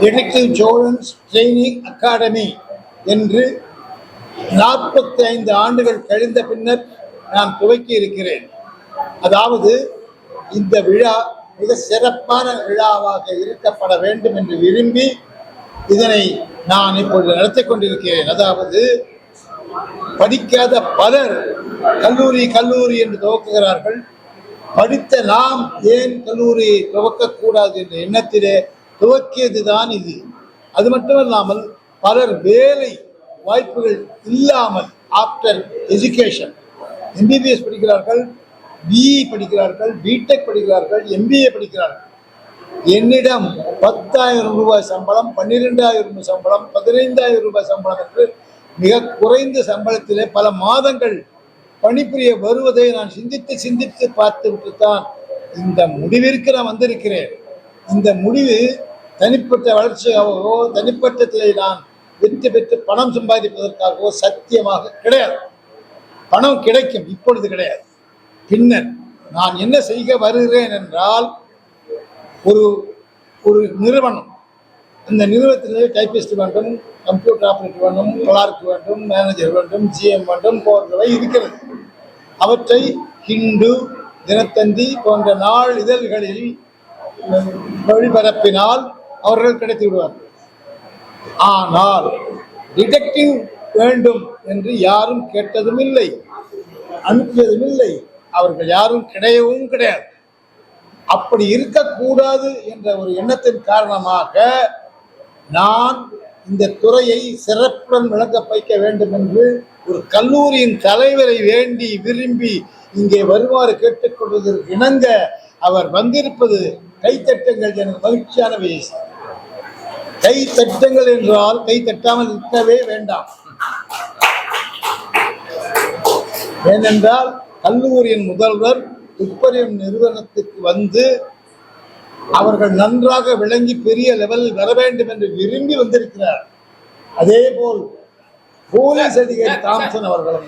Detective சோழன்ஸ் training academy என்று நாற்பத்தி ஐந்து ஆண்டுகள் கழிந்த பின்னர் நான் துவக்கி இருக்கிறேன். அதாவது இந்த விழா மிக சிறப்பான விழாவாக இருக்கப்பட வேண்டும் என்று விரும்பி இதனை நான் இப்பொழுது நடத்தி கொண்டிருக்கிறேன். அதாவது படிக்காத பலர் கல்லூரி கல்லூரி என்று துவக்குகிறார்கள். படித்த நாம் ஏன் கல்லூரியை துவக்கக்கூடாது என்ற எண்ணத்திலே துவக்கியது தான் இது. அது மட்டுமல்லாமல் பலர் வேலை வாய்ப்புகள் இல்லாமல் ஆஃப்டர் எஜுகேஷன் எம்பிபிஎஸ் படிக்கிறார்கள் பிஇ படிக்கிறார்கள் பிடெக் படிக்கிறார்கள் எம்பிஏ படிக்கிறார்கள். என்னிடம் பத்தாயிரம் ரூபாய் சம்பளம் பன்னிரெண்டாயிரம் ரூபாய் சம்பளம் பதினைந்தாயிரம் ரூபாய் சம்பளம் என்று மிக குறைந்த சம்பளத்திலே பல மாதங்கள் பணிபுரிய வருவதை நான் சிந்தித்து சிந்தித்து பார்த்துவிட்டு தான் இந்த முடிவிற்கு நான் வந்திருக்கிறேன். இந்த முடிவு தனிப்பட்ட வளர்ச்சியாகவோ தனிப்பட்டத்திலே நான் வெற்றி பெற்று பணம் சம்பாதிப்பதற்காகவோ சத்தியமாக கிடையாது. பணம் கிடைக்கும் இப்பொழுது கிடையாது. பின்னர் நான் என்ன செய்ய வருகிறேன் என்றால் ஒரு ஒரு நிறுவனம். அந்த நிறுவனத்திலே டைப்பிஸ்ட் வேண்டும் கம்ப்யூட்டர் ஆப்ரேட்டர் வேண்டும் கிளார்க் வேண்டும் மேனேஜர் வேண்டும் ஜிஎம் வேண்டும் போன்றவை இருக்கிறது. அவற்றை ஹிந்து தினத்தந்தி போன்ற நாள் இதழ்களில் ஒளிபரப்பினால் அவர்கள் கிடைத்து விடுவார்கள். ஆனால் டிடெக்டிவ் வேண்டும் என்று யாரும் கேட்டதும் இல்லை. அனுப்பியதும் இல்லை. அவர்கள் யாரும் கிடையவும் கிடையாது. அப்படி இருக்கக்கூடாது என்ற ஒரு எண்ணத்தின் காரணமாக நான் இந்த துறையை சிறப்புடன் விளங்க வைக்க வேண்டும் என்று ஒரு கல்லூரியின் தலைவரை வேண்டி விரும்பி இங்கே வருமாறு கேட்டுக்கொள்வதற்கு இணங்க அவர் வந்திருப்பது கைத்தட்டங்கள் எனக்கு மகிழ்ச்சியான விஷயம் கை தட்டுங்கள் என்றால் கை தட்டாமல் இருக்கவே வேண்டாம். ஏனென்றால் கல்லூரியின் முதல்வர் துப்பறியும் நிறுவனத்துக்கு வந்து அவர்கள் நன்றாக விளங்கி பெரிய லெவலில் வர வேண்டும் என்று விரும்பி வந்திருக்கிறார். அதே போல் போலீஸ் அதிகாரி தாம்சன் அவர்களும்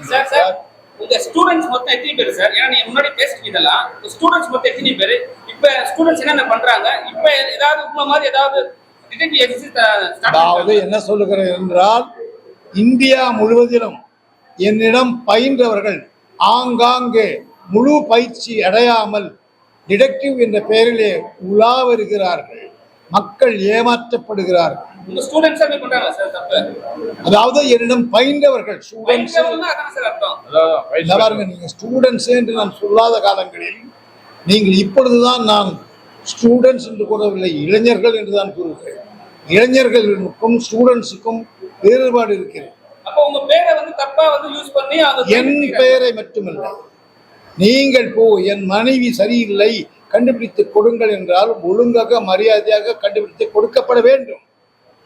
உங்க ஸ்டூடெண்ட்ஸ் மொத்தம் எத்தனை பேர் சார்? ஏன்னா நீங்க முன்னாடி பேசிட்டு இதெல்லாம் ஸ்டூடெண்ட்ஸ் மொத்தம் எத்தனை பேர்? இப்ப ஸ்டூடெண்ட்ஸ் என்னென்ன பண்றாங்க? இப்ப ஏதாவது உங்களை மாதிரி ஏதாவது அதாவது என்ன சொல்லுகிறேன் என்றால் இந்தியா முழுவதிலும் என்னிடம் பயின்றவர்கள் ஆங்காங்கே முழு பயிற்சி அடையாமல் டிடெக்டிவ் என்ற பெயரிலே உலா வருகிறார்கள். மக்கள் ஏமாற்றப்படுகிறார்கள். அதாவது என்னிடம் பயின்றவர்கள் பாருங்க நீங்க ஸ்டூடெண்ட்ஸ் என்று நான் சொல்லாத காலங்களில் நீங்கள் இப்பொழுதுதான் நான் ஸ்டூடெண்ட்ஸ் என்று கூறவில்லை இளைஞர்கள் என்று தான் கூறுகிறேன். இளைஞர்களுக்கும் ஸ்டூடெண்ட்ஸுக்கும் வேறுபாடு இருக்கிறது. என் பெயரை மட்டுமல்ல. நீங்கள் போ என் மனைவி சரியில்லை கண்டுபிடித்து கொடுங்கள் என்றால் ஒழுங்காக மரியாதையாக கண்டுபிடித்து கொடுக்கப்பட வேண்டும்.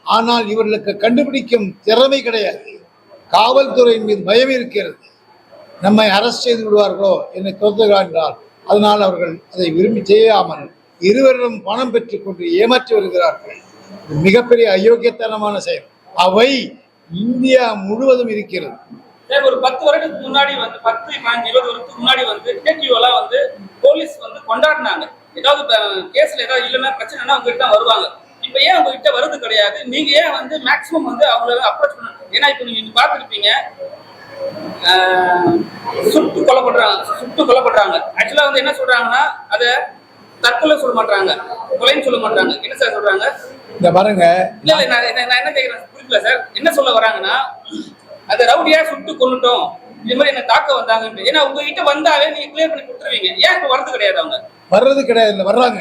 ஆனால் இவர்களுக்கு கண்டுபிடிக்கும் திறமை கிடையாது. காவல்துறையின் மீது பயம் இருக்கிறது. நம்மை அரஸ்ட் செய்து விடுவார்களோ என்னை துரத்துகிறார் என்றால் அதனால் அவர்கள் அதை விரும்பி செய்யாமல் இருவரிடம் பணம் பெற்றுக்கொண்டு ஏமாற்றி வருகிறார்கள். மிகப்பெரிய அயோக்கியத்தனமான செயல். அவை இந்தியா முழுவதும் இருக்கிறது. ஒரு பத்து வருடத்துக்கு முன்னாடி வந்து பத்து பாஞ்சு இருபது வருடத்துக்கு முன்னாடி வந்து டிடெக்டிவ் எல்லாம் வந்து போலீஸ் வந்து கொண்டாடினாங்க. ஏதாவது கேஸ்ல ஏதாவது இல்லைன்னா பிரச்சனைனா உங்ககிட்ட தான் வருவாங்க. இப்ப ஏன் உங்ககிட்ட வருது கிடையாது? நீங்க ஏன் வந்து மேக்சிமம் வந்து அவங்கள அப்ரோச் பண்ண ஏன்னா இப்போ நீங்க பார்த்துருப்பீங்க சுட்டு கொலை பண்றாங்க சுட்டு கொலை பண்றாங்க ஆக்சுவலா வந்து என்ன சொல்றாங்கன்னா அதை தற்கொலை சொல்ல மாட்டாங்க கொலைன்னு சொல்ல மாட்டாங்க என்ன சார் சொல்றாங்க? இந்த பாருங்க. இல்ல இல்ல நான் என்ன- நான் என்ன கேக்குறேன்? புரியல சார் என்ன சொல்ல வராங்கன்னா அந்த ரவுடியா சுட்டு கொண்டுட்டோம் இது மாதிரி என்ன தாக்க வந்தாங்கன்னு ஏன்னா உங்ககிட்ட வந்தாவே நீங்க கிளியர் பண்ணி கொடுத்துருவீங்க. ஏன் இப்ப வரது கிடையாது அவங்க? வர்றது கிடையாது இல்லை வர்றாங்க.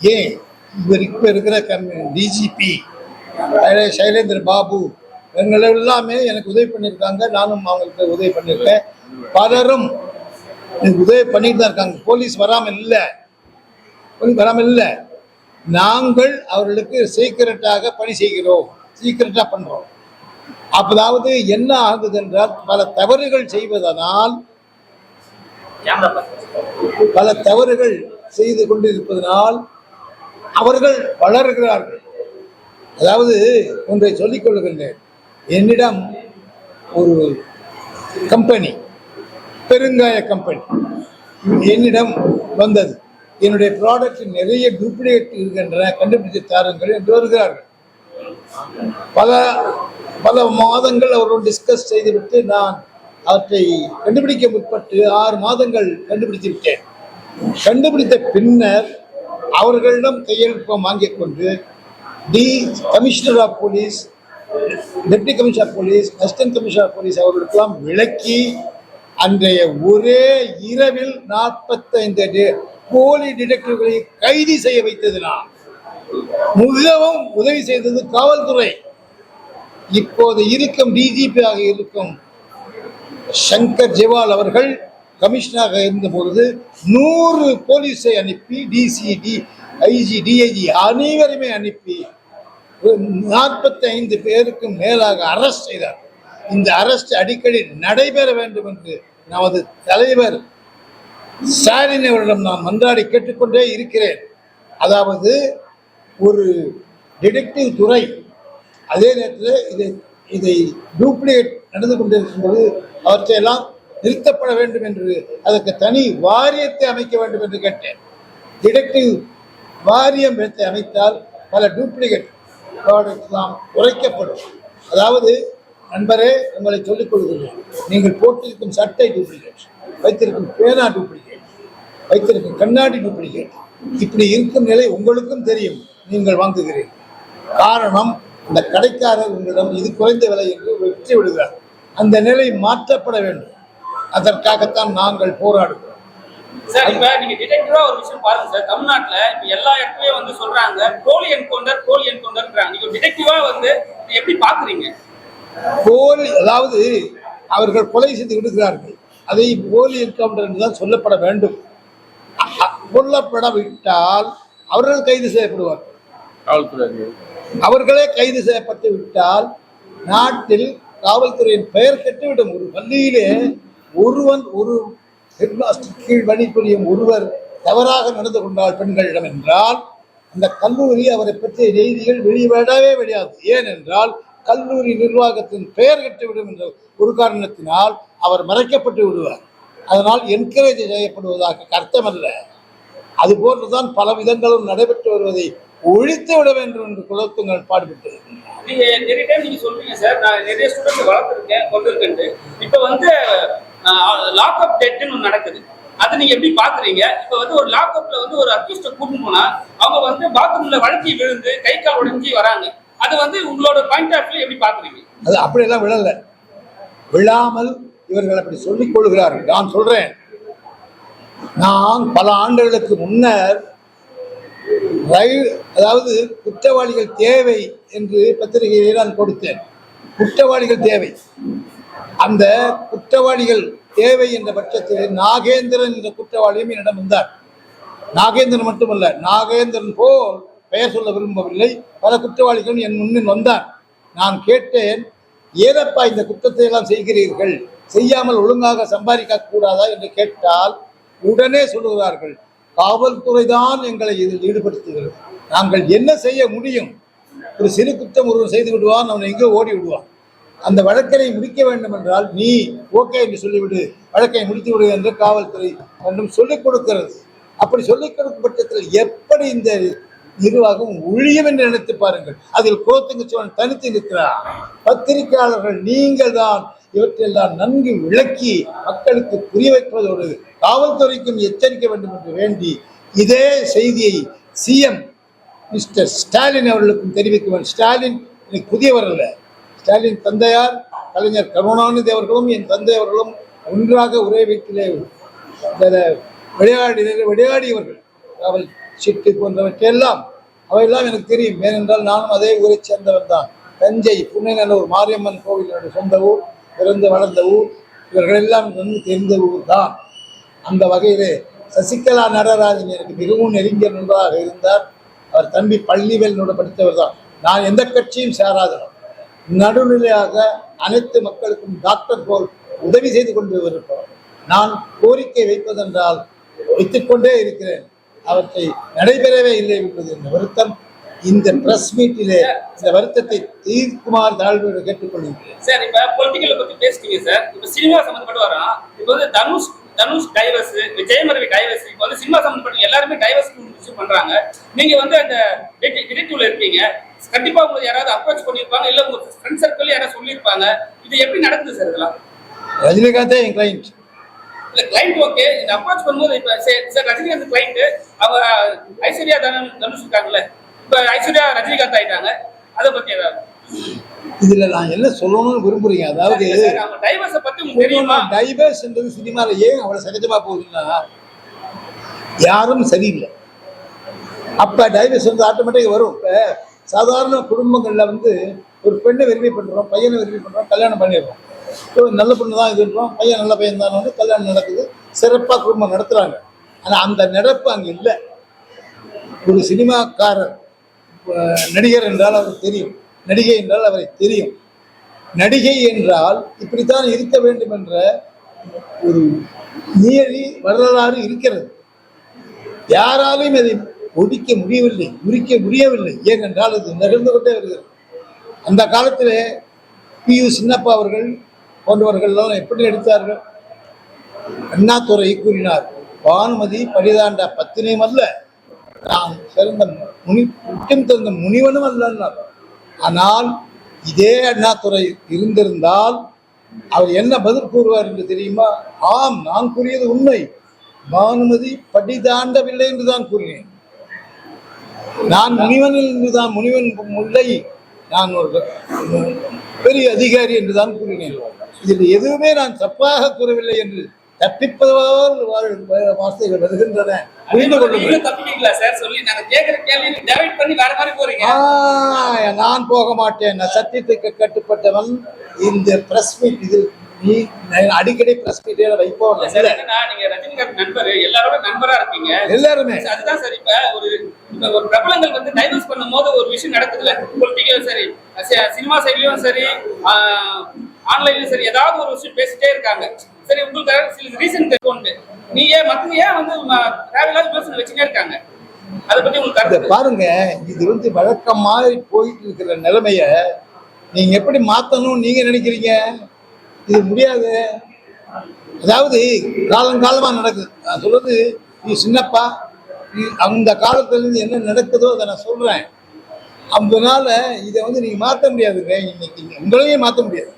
ஏன்? இவர் இப்ப இருக்கிற டிஜிபி சைலேந்திர பாபு இவங்க எல்லாமே எனக்கு உதவி பண்ணியிருக்காங்க. நானும் அவங்களுக்கு உதவி பண்ணியிருக்கேன். பலரும் உதவி பண்ணிட்டு தான் இருக்காங்க. போலீஸ் வராமல் இல்லை. வராமல் இல்லை நாங்கள் அவர்களுக்கு சீக்கிரட்டாக பணி செய்கிறோம். சீக்கிரட்டாக பண்ணுறோம் அப்பதாவது என்ன ஆகுது என்றால் பல தவறுகள் செய்வதனால் பல தவறுகள் செய்து கொண்டிருப்பதனால் அவர்கள் வளர்கிறார்கள். அதாவது ஒன்றை சொல்லிக் கொள்கின்றேன். என்னிடம் ஒரு கம்பெனி பெருங்காய கம்பெனி என்னிடம் வந்தது. என்னுடைய ப்ராடக்ட் நிறைய டூப்ளிகேட் இருக்கின்றன கண்டுபிடித்து தாருங்கள் என்று வருகிறார்கள். பல பல மாதங்கள் அவரோடு டிஸ்கஸ் செய்துவிட்டு நான் அவற்றை கண்டுபிடிக்க முற்பட்டு ஆறு மாதங்கள் கண்டுபிடித்து விட்டேன். கண்டுபிடித்த பின்னர் அவர்களிடம் கையெழுப்பம் வாங்கிக் கொண்டு D commissioner of police deputy commissioner of police assistant commissioner of police அவர்களுக்கெல்லாம் விளக்கி அன்றைய ஒரே இரவில் நாற்பத்தைந்து போலி டிடெக்டிவ்களை கைது செய்ய வைத்தது நான் மிகவும் உதவி செய்தது காவல்துறை. இப்போது இருக்கும் டிஜிபி ஆக இருக்கும் சங்கர் ஜெவால் அவர்கள் கமிஷனராக இருந்த பொழுது நூறு போலீஸை அனுப்பி டிசிடி ஐஜி டிஐஜி அனைவருமே அனுப்பி நாற்பத்தி ஐந்து பேருக்கு மேலாக அரெஸ்ட் செய்தார். இந்த அரெஸ்ட் அடிக்கடி நடைபெற வேண்டும் என்று நமது தலைவர் ஸ்டாலின் அவரிடம் நான் மன்றாடி கேட்டுக்கொண்டே இருக்கிறேன். அதாவது ஒரு டிடெக்டிவ் துறை அதே நேரத்தில் இதை இதை டூப்ளிகேட் நடந்து கொண்டிருக்கும்போது அவற்றையெல்லாம் நிறுத்தப்பட வேண்டும் என்று அதற்கு தனி வாரியத்தை அமைக்க வேண்டும் என்று கேட்டேன். டிடெக்டிவ் வாரியம் எடுத்து அமைத்தால் பல டூப்ளிகேட் ப்ராடக்ட்லாம் குறைக்கப்படும் அதாவது நண்பரே உங்களை சொல்லிக் கொள்கிறேன். நீங்கள் போட்டிருக்கும் சட்டை டூப்ளிகேட் வைத்திருக்கும் பேனா டூப்ளிகேட் வைத்திருக்கும் கண்ணாடி டூப்ளிகேட் இப்படி இருக்கும் நிலை உங்களுக்கும் தெரியும். நீங்கள் வாங்குகிறீர்கள் காரணம் அந்த கடைக்காரர் உங்களிடம் இது குறைந்த விலை என்று வெற்றி விடுகிறார். அந்த நிலை மாற்றப்பட வேண்டும். அதற்காகத்தான் நாங்கள் போராடுகிறோம். சார் இப்ப நீங்க டிடெக்டிவா ஒரு விஷயம் பாருங்க சார் தமிழ்நாட்டுல இப்ப எல்லா இடத்துலயும் வந்து சொல்றாங்க போலி என்கவுண்டர் போலி என்கவுண்டர்ன்றாங்க நீங்க டிடெக்டிவா வந்து எப்படி பாக்குறீங்க? போலி அதாவது அவர்கள் கொலை செய்து விடுகிறார்கள். அதை போலி என்கவுண்டர் என்று தான் சொல்லப்பட வேண்டும். அ- அ- சொல்லப்பட விட்டால் அவர்கள் கைது செய்யப்படுவார் காவல்துறை அதிகாரி. அவர்களே கைது செய்யப்பட்டு விட்டால் நாட்டில் காவல்துறையின் பெயர் கெட்டுவிடும். ஒரு பள்ளியிலே ஒருவன் ஒரு ஹெட்மாஸ்டர் கீழ் பணிபுரியும் ஒருவர் தவறாக நடந்து கொண்டால் பெண்களிடம் என்றால் அந்த கல்லூரி அவரை பற்றிய செய்திகள் வெளிவிடவே வெளியாது. ஏனென்றால் கல்லூரி நிர்வாகத்தின் பெயர் கெட்டுவிடும் என்ற ஒரு காரணத்தினால் அவர் மறைக்கப்பட்டு விடுவார். அதனால் என்கரேஜ் செய்யப்படுவதாக அர்த்தமல்ல. அது போன்றுதான் பல விதங்களும் நடைபெற்று வருவதை ஒழித்து விட வேண்டும் என்று குலத்துங்கள் பாடுபட்டு நீங்க நிறைய டைம் நீங்க சொல்றீங்க சார். நான் நிறைய ஸ்டூடெண்ட் வளர்த்துருக்கேன் கொண்டு இருக்கேன்ட்டு இப்ப வந்து லாக் அப் டெட்னு ஒன்று நடக்குது. அது நீங்க எப்படி பாக்குறீங்க? இப்ப வந்து ஒரு லாக் அப்ல வந்து ஒரு அக்யூஸ்ட போனா அவங்க வந்து பாத்ரூம்ல வழுக்கி விழுந்து கை கால் உடைஞ்சி வராங்க. அது வந்து உங்களோட பாயிண்ட் ஆஃப் எப்படி பாக்குறீங்க? அது அப்படியெல்லாம் விழல. விழாமல் இவர்கள் அப்படி சொல்லிக் கொள்கிறார்கள். நான் சொல்றேன். நான் பல ஆண்டுகளுக்கு முன்னர் ரயில் அதாவது குற்றவாளிகள் தேவை என்று பத்திரிகையை நான் கொடுத்தேன். குற்றவாளிகள் தேவை. அந்த குற்றவாளிகள் தேவை என்ற பட்சத்தில் நாகேந்திரன் என்ற குற்றவாளியும் என்னிடம் வந்தார். நாகேந்திரன் மட்டுமல்ல நாகேந்திரன் போல் பெயர் சொல்ல விரும்பவில்லை. பல குற்றவாளிகளும் என் முன்னில் வந்தார். நான் கேட்டேன் ஏதப்பா இந்த குற்றத்தை எல்லாம் செய்கிறீர்கள். செய்யாமல் ஒழுங்காக சம்பாதிக்க கூடாதா என்று கேட்டால் உடனே சொல்லுகிறார்கள் காவல்துறை தான் எங்களை இதில் ஈடுபடுத்துகிறது. நாங்கள் என்ன செய்ய முடியும்? ஒரு சிறு குற்றம் ஒருவன் செய்து விடுவான் அவன் எங்கே ஓடி விடுவான். அந்த வழக்கை முடிக்க வேண்டும் என்றால் நீ ஓகே என்று சொல்லிவிடு. வழக்கை முடித்து விடு என்று காவல்துறை என்றும் சொல்லிக் கொடுக்கிறது. அப்படி சொல்லிக் கொடுக்கும் பட்சத்தில் எப்படி இந்த நிர்வாகம் ஒழியும் என்று நினைத்து பாருங்கள். அதில் கோத்தங்கச்சோன் தனித்து நிற்கிறார் பத்திரிகையாளர்கள் நீங்கள் தான் இவற்றையெல்லாம் நன்கு விளக்கி மக்களுக்கு புரிய வைப்பதோடு காவல்துறைக்கும் எச்சரிக்க வேண்டும் என்று வேண்டி இதே செய்தியை சிஎம் மிஸ்டர் ஸ்டாலின் அவர்களுக்கும் தெரிவிக்க வேண்டும் ஸ்டாலின் எனக்கு புதியவர் அல்ல. ஸ்டாலின் தந்தையார் கலைஞர் கருணாநிதி அவர்களும் என் தந்தை அவர்களும் ஒன்றாக ஒரே வீட்டிலே விளையாடி விளையாடியவர்கள். அவள் சிட்டு போன்றவற்றையெல்லாம் அவையெல்லாம் எனக்கு தெரியும். ஏனென்றால் நானும் அதே ஊரைச் சேர்ந்தவர் தான் தஞ்சை புன்னைநல்லூர் மாரியம்மன் கோவில் சொந்த ஊர். பிறந்து வளர்ந்த ஊர் இவர்களெல்லாம் நன்கு தெரிந்த ஊர் தான் அந்த வகையிலே சசிகலா நடராஜன் எனக்கு மிகவும் நெருங்கிய நண்பராக இருந்தார். அவர் தம்பி பள்ளிவேலனோட படித்தவர் தான். நான் எந்த கட்சியும் சேராதவர். நடுநிலையாக அனைத்து மக்களுக்கும் டாக்டர் போல் உதவி செய்து கொண்டு இருப்பவர் நான் கோரிக்கை வைப்பதென்றால் வைத்துக்கொண்டே இருக்கிறேன். அவற்றை நடைபெறவே இல்லை என்பது இந்த வருத்தம்? இந்த பிரஸ் மீட்டிலே இந்த வருத்தத்தை தீர்க்குமாறு தாழ்வோடு கேட்டுக்கொள்கிறேன். சார் இப்ப பொலிட்டிக்கல் பத்தி பேசிட்டீங்க சார் இப்ப சினிமா சம்பந்தப்பட்டு வரோம் இப்ப வந்து தனுஷ் தனுஷ் டைவர்ஸ் ஜெயமரவி டைவர்ஸ் இப்போ வந்து சினிமா சம்பந்தப்பட்ட எல்லாருமே டைவர்ஸ் இஷ்யூ பண்றாங்க. நீங்க வந்து அந்த டிடெக்டிவ்ல இருக்கீங்க கண்டிப்பா உங்களுக்கு யாராவது அப்ரோச் பண்ணியிருப்பாங்க இல்ல உங்க ஃப்ரெண்ட் சர்க்கிள் யாராவது சொல்லியிருப்பாங்க. இது எப்படி நடக்குது சார் இதெல்லாம்? ரஜினிகாந்தே என் கிளைண்ட் இல்ல கிளைண்ட் ஓகே இந்த அப்ரோச் பண்ணும்போது இப்ப சார் ரஜினிகாந்த் கிளைண்ட் அவங்க ஐஸ்வர்யா தனு தனுஷ் இருக்காங்கல்ல. இப்ப ஐஸ்வர்யா ரஜினிகாந்த் ஆயிட்டாங்க. அதை பத்தி ஏதாவது இதுல நான் என்ன சொல்லணும்னு விரும்புறீங்க? அதாவது டைவர்ஸை என்றது சினிமால ஏன் அவ்வளவு சகஜமா போகுதுன்னா யாரும் சரியில்லை. அப்ப டைவர்ஸ் வந்து ஆட்டோமேட்டிக் வரும். இப்ப சாதாரண குடும்பங்கள்ல வந்து ஒரு பெண்ணை விரும்பி பண்றோம் பையனை விரும்பி பண்றோம் கல்யாணம் பண்ணிடுறோம். நல்ல பொண்ணு தான் இதுன்றோம் பையன் நல்ல பையன் தான் வந்து கல்யாணம் நடக்குது சிறப்பா குடும்பம் நடத்துறாங்க. ஆனா அந்த நடப்பு அங்க இல்லை. ஒரு சினிமாக்காரர் நடிகர் என்றால் அவருக்கு தெரியும். நடிகை என்றால் அவரை தெரியும். நடிகை என்றால் இப்படித்தான் இருக்க வேண்டும் என்ற ஒரு நியதி வரலாறு இருக்கிறது. யாராலும் அதை ஒழிக்க முடியவில்லை முறிக்க முடியவில்லை. ஏனென்றால் அது நிகழ்ந்து கொண்டே வருகிறது. அந்த காலத்தில் பி யு சின்னப்பா அவர்கள் போன்றவர்கள் எல்லாம் எப்படி நடித்தார்கள்? அண்ணாதுரை கூறினார் பானுமதி பரிதாண்ட பத்தினியும் அல்ல சிறந்த முனி முக்கியம் தந்த முனிவனும் அல்ல ஆனால் இதே அண்ணாதுறை இருந்திருந்தால் அவர் என்ன பதில் கூறுவார் என்று தெரியுமா? ஆம் நான் கூறியது உண்மை. பானுமதி படி தாண்டவில்லை என்று தான் கூறினேன். நான் முனிவன் என்றுதான் முனிவன் முல்லை. நான் ஒரு பெரிய அதிகாரி என்று தான் கூறினேன். இதில் எதுவுமே நான் தப்பாக கூறவில்லை என்று தப்பிப்பதால் வா- வார்த்தைகள் வருகின்றன. புரிந்து கொள்ளுங்கள். நான் போக மாட்டேன். நான் சத்தியத்துக்கு கட்டுப்பட்டவன். இந்த பிரஸ் மீட் இது நீ அடிக்கடி பிரஸ் மீட்டே வைப்போம் நீங்க ரஜினிகாந்த் நண்பர் எல்லாரோட நண்பரா இருக்கீங்க. எல்லாருமே. அதுதான் சார் இப்ப ஒரு ஒரு பிரபலங்கள் வந்து டைவர்ஸ் பண்ணும்போது ஒரு விஷயம் நடக்குதுல்ல பொலிட்டிக்கலும் சரி சினிமா சைட்லயும் சரி ஆன்லைன்ல சரி ஏதாவது ஒரு விஷயம் பேசிட்டே இருக்காங்க. சரி உங்களுக்கு சில ரீசன் தெரியும் நீ ஏன் மத்தவங்க ஏன் வந்து ம- தேவையில்லாத விமர்சனம் வச்சுட்டே இருக்காங்க? அதை பத்தி உங்களுக்கு பாருங்க இது வந்து வழக்கம் மாதிரி போயிட்டு இருக்கிற நிலைமைய நீங்க எப்படி மாத்தணும் நீங்க நினைக்கிறீங்க? இது முடியாது. அதாவது காலங்காலமா நடக்குது. நான் சொல்றது நீ சின்னப்பா நீ அந்த காலத்துல இருந்து என்ன நடக்குதோ அதை நான் சொல்றேன். அதனால இதை வந்து நீங்க மாற்ற முடியாதுங்க. இன்னைக்கு உங்களையும் மாற்ற முடியாது.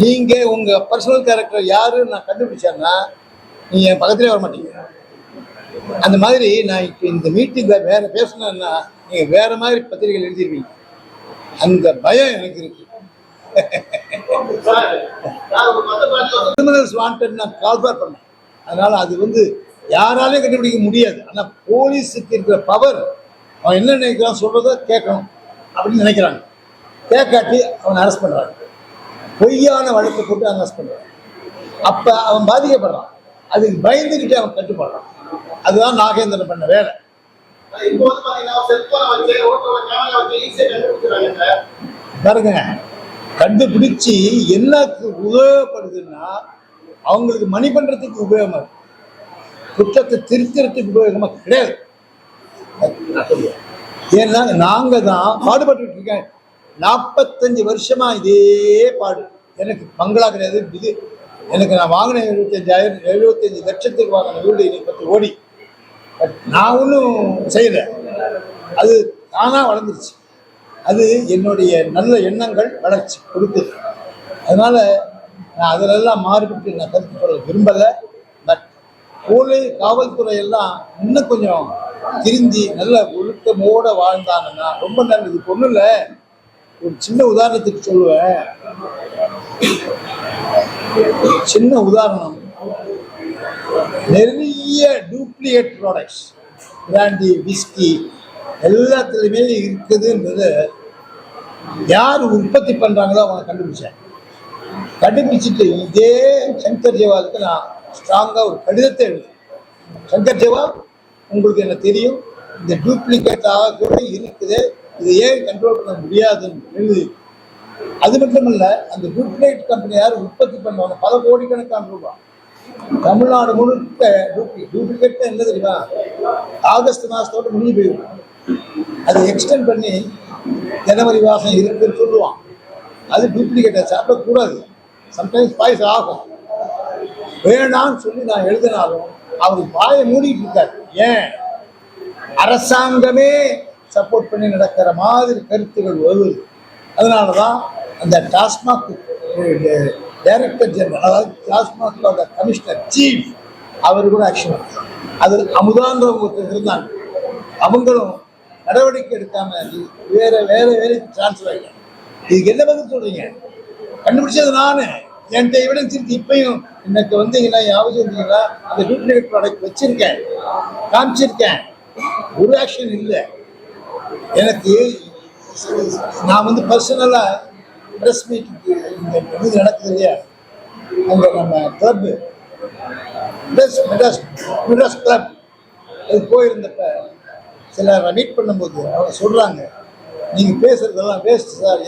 நீங்க உங்க பர்சனல் கேரக்டர் யாரு நான் கண்டுபிடிச்சேன்னா நீங்க என் பக்கத்திலே வர மாட்டீங்க. அந்த மாதிரி நான் இப்போ இந்த மீட்டிங்ல வேற பேசணும்னா நீங்க வேற மாதிரி பத்திரிகைகள் எழுதிருவீங்க. அந்த பயம் எனக்கு இருக்கு. கிரிமினல்ஸ் வாண்டட் நான் கால்பார் பண்ணேன். அதனால அது வந்து யாராலையும் கண்டுபிடிக்க முடியாது. ஆனா போலீஸுக்கு இருக்கிற பவர் அவன் என்ன நினைக்கிறான் சொல்றத கேட்கணும் அப்படின்னு நினைக்கிறாங்க. கேட்காட்டி அவன் அரெஸ்ட் பண்றாங்க. பொய்யான வழக்கு போட்டு அரெஸ்ட் பண்றான். அப்ப அவன் பாதிக்கப்படுறான். அதுக்கு பயந்துக்கிட்டு அவன் கட்டுப்படுறான். அதுதான் நாகேந்திரன் பண்ண வேலை. பாருங்க கண்டுபிடிச்சு என்னக்கு உபயோகப்படுதுன்னா அவங்களுக்கு மணி பண்றதுக்கு உபயோகமா இருக்கு குற்றத்தை திருத்துறதுக்கு உபயோகமா கிடையாது. ஏன்னா நாங்க தான் பாடுபட்டு இருக்கேன் நாற்பத்தஞ்சு வருஷமா இதே பாடு. எனக்கு பங்களா கிடையாது இது. எனக்கு நான் வாங்கின எழுபத்தஞ்சாயிரம் எழுபத்தஞ்சு லட்சத்துக்கு வாங்கின வீடு இன்னைக்கு பத்து ஓடி பட் நான் ஒன்றும் செய்யலை. அது தானாக வளர்ந்துருச்சு. அது என்னுடைய நல்ல எண்ணங்கள் வளர்ச்சி கொடுக்குது அதனால் நான் அதிலெல்லாம் மாறுபட்டு நான் கருத்து சொல்ல விரும்பலை. பட் போலீஸ் காவல்துறை எல்லாம் இன்னும் கொஞ்சம் திருந்தி நல்ல ஒழுக்கமோடு வாழ்ந்தாங்கன்னா ரொம்ப நல்லது. பொண்ணு இல்லை. ஒரு சின்ன உதாரணத்துக்கு சொல்லுவேன். சின்ன உதாரணம். நிறைய டூப்ளிகேட் ப்ராடக்ட்ஸ் பிராண்டி விஸ்கி எல்லாத்துலேயுமே இருக்குதுன்றது யார் உற்பத்தி பண்ணுறாங்களோ அவங்க கண்டுபிடிச்சேன் கண்டுபிடிச்சிட்டு இதே சங்கர் ஜெவாலுக்கு நான் ஸ்ட்ராங்காக ஒரு கடிதத்தை எழுதுறேன். சங்கர் ஜேவா உங்களுக்கு என்ன தெரியும்? இந்த டூப்ளிகேட்டாக கூட இருக்குது. இதை ஏன் கண்ட்ரோல் பண்ண முடியாதுன்னு எழுதி. அது மட்டுமல்ல அந்த டூப்ளிகேட் கம்பெனி யார் உற்பத்தி பண்ணுவாங்க? பல கோடிக்கணக்கான ரூபாய். தமிழ்நாடு முழுக்க டூப்ளிகேட் என்ன தெரியுமா? ஆகஸ்ட் மாதத்தோட முடிஞ்சு போயிடும். அதை எக்ஸ்டெண்ட் பண்ணி ஜனவரி மாதம் இருக்குன்னு சொல்லுவான். அது டூப்ளிகேட்டை சாப்பிடக்கூடாது. சம்டைம்ஸ் பாய்ஸ் ஆகும். வேணாம்னு சொல்லி நான் எழுதினாலும் அவர் வாயை மூடிட்டு இருக்காரு. ஏன்? அரசாங்கமே சப்போர்ட் பண்ணி நடக்கிற மாதிரி கருத்துகள் வருவது அதனால தான் அந்த டாஸ்மாக் டைரக்டர் ஜெனரல் அதாவது டாஸ்மாகோட கமிஷனர் சீஃப் அவர் கூட ஆக்ஷன் அது அமுதான்றவங்க ஒருத்தர் இருந்தாங்க. அவங்களும் நடவடிக்கை எடுக்காம வேற வேற வேலைக்கு சான்ஸ் ஆகிட்டாங்க இதுக்கு என்ன பதில் சொல்றீங்க? கண்டுபிடிச்சது நானு. என்கிட்ட எவிடன்ஸ் இருக்கு இப்பையும். எனக்கு வந்தீங்கன்னா யாவது வந்தீங்கன்னா அந்த டூப்ளிகேட் ப்ராடக்ட் வச்சிருக்கேன். காமிச்சிருக்கேன். ஒரு ஆக்ஷன் இல்லை. எனக்கு நான் வந்து பர்சனலாக ப்ரெஸ் மீட்டுக்கு இந்த இது நடக்குது இல்லையா? அங்கே நம்ம கிளப்பு மெட்ராஸ் மெட்ராஸ் மெட்ராஸ் கிளப் அது போயிருந்தப்ப சிலரை மீட் பண்ணும்போது அவங்க சொல்கிறாங்க நீங்கள் பேசுகிறதெல்லாம் வேஸ்ட் சார்.